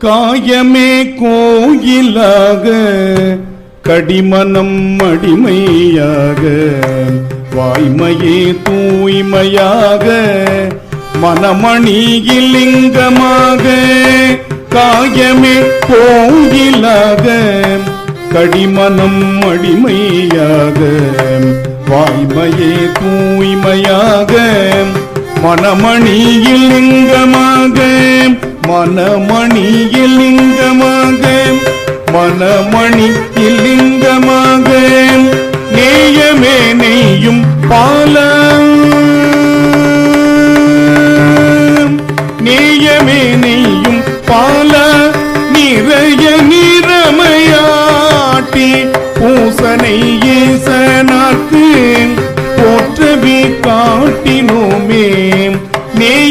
காயமே கோயிலாக கடிமனம் அடிமையாக வாய்மையே தூய்மையாக மனமணியில் லிங்கமாக காயமே கோயிலாக கடிமனம் அடிமையாக வாய்மையே தூய்மையாக மனமணியில் லிங்கமாக மனமணியில் லிங்கமாக மனமணி இலிங்கமாக நேயமே நெய்யும் பால நேயமே நெய்யும் பால நிறைய நிறமையாட்டி பூசனை ஈசனாக்கு. போற்றவி காட்டினோமே. நே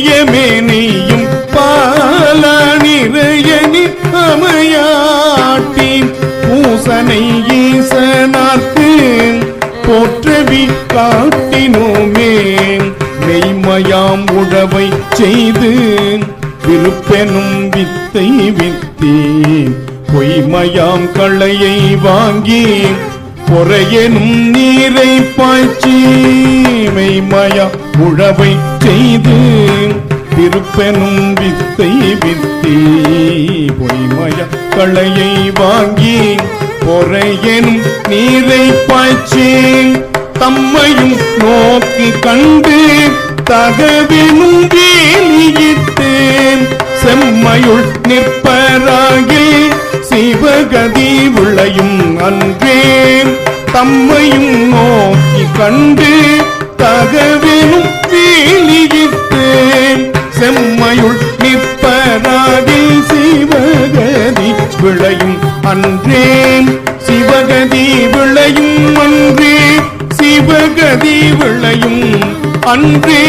யோசனை ஈசனாக்கு போற்றவி காட்டினோமே. மெய்மயாம் உழவை செய்து விருப்பெனும் வித்தை வித்தி பொய்மயாம் களையை வாங்கி பொறையெனும் நீரை பாய்ச்சி மெய்மயா உழவை செய்து திருப்பெனும் வித்தை வித்தி. பொய்மய களையை வாங்கி பொறையெனும் நீரை பாய்ச்சி தம்மையும் நோக்கி கண்டு தகவினும் வேலியிட்டு செம்மையுள் நிற்பராகி சிவகதி உளையும் அன்றே தம்மையும் நோக்கி கண்டு தகவினும் வேலியிட்டு செம்மையுள் விளையும் அன்றே. சிவகதி விளையும் அன்றே. சிவகதி விளையும் அன்றே.